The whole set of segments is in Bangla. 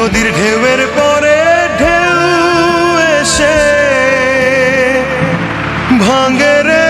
নদীর ঢেউয়ের পরে ঢেউ এসে ভাঙে রে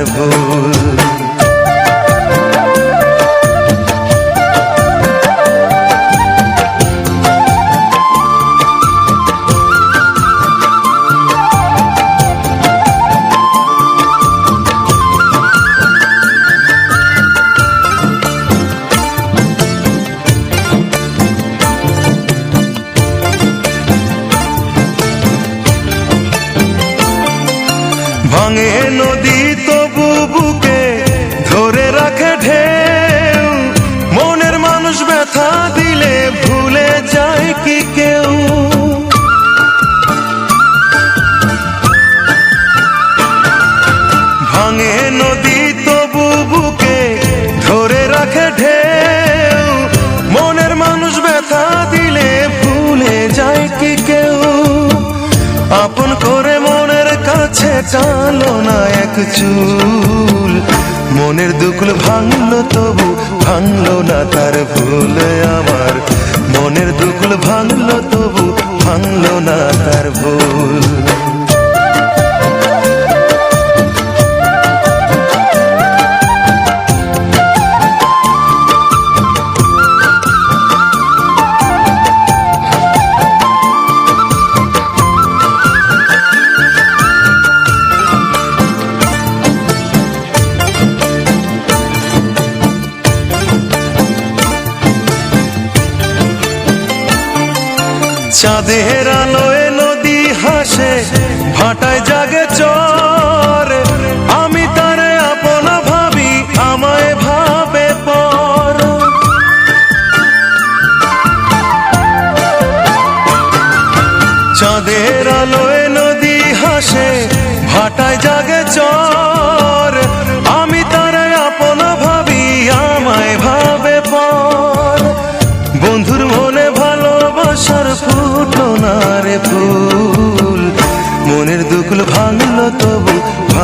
তার ভুল। ভাঙে নদী তবু বুকে ধরে রাখে ঢেউ। মনের মানুষ ব্যথা এক চুল। মনের দুকুল ভাঙলো তবু ভাঙল না তার ভুল আমার। মনের দুকুল ভাঙলো তবু ভাঙল না তার ভুল। চাঁদের আলোয় নদী হাসে, ভাটায় জাগে চর। আমি তারে আপন ভাবি, আমায় ভাবে পর। চাঁদের আলোয় নদী হাসে, ভাটায় জাগে চর।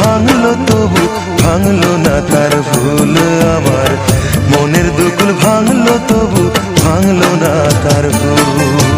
ভাঙলো তবু ভাঙলো না তার ভুল আমার মনের দুকুল ভাঙলো তবু ভাঙলো না তার ভুল।